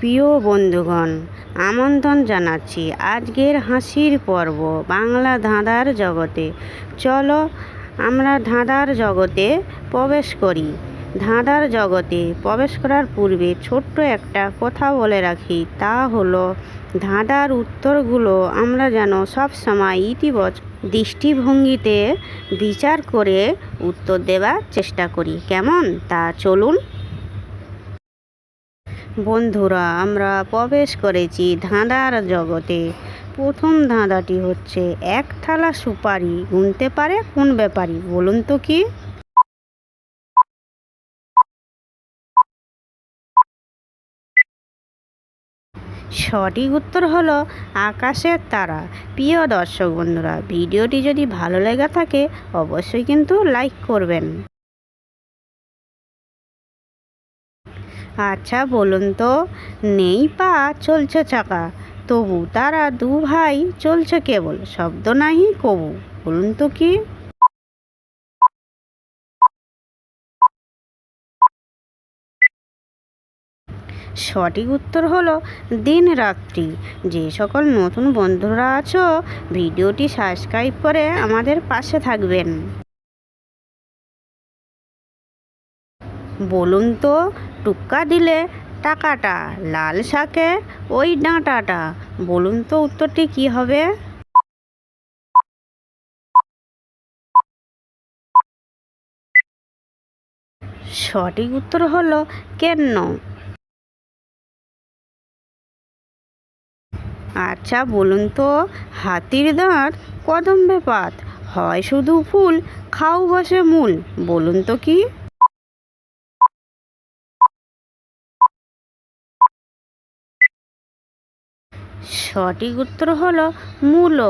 প্রিয় বন্ধুগণ, আমন্ত্রণ জানাচ্ছি আজকের হাসির পর্ব বাংলা ধাঁধার জগতে। চলো আমরা ধাঁধার জগতে প্রবেশ করি। ধাঁধার জগতে প্রবেশ করার পূর্বে ছোট্ট একটা কথা বলে রাখি, তা হলো ধাঁধার উত্তরগুলো আমরা যেন সব সময় ইতিবাচক দৃষ্টিভঙ্গিতে বিচার করে উত্তর দেওয়ার চেষ্টা করি। কেমন? তা চলুন বন্ধুরা, আমরা প্রবেশ করেছি ধাঁধার জগতে। প্রথম ধাঁধাটি হচ্ছে, এক থালা সুপারি গুনতে পারে কোন ব্যাপারী? বলুন তো কি? সঠিক উত্তর হলো, আকাশের তারা। প্রিয় দর্শক বন্ধুরা, ভিডিওটি যদি ভালো লেগে থাকে, অবশ্যই কিন্তু লাইক করবেন। আচ্ছা বলুন তো। নেই পা, চলছে চাকা। তবু তারা দু ভাই, চলছে কেবল। শব্দ নাহি কবু, বলুন তো কি? সঠিক উত্তর হলো দিন রাত্রি। যে সকল নতুন বন্ধুরা আছো, ভিডিওটি সাবস্ক্রাইব করে আমাদের পাশে থাকবেন। বলুন তো টুক্কা দিলে টাকাটা, লাল শাকে ওই ডাঁটাটা। বলুন তো উত্তরটি কি হবে? সঠিক উত্তর হলো কেন আচ্ছা বলুন তো হাতির দাঁত কদম্বে পাত, হয় শুধু ফুল, খাও বসে মূল, বলুন তো কি? সঠিক উত্তর হলো মূলো।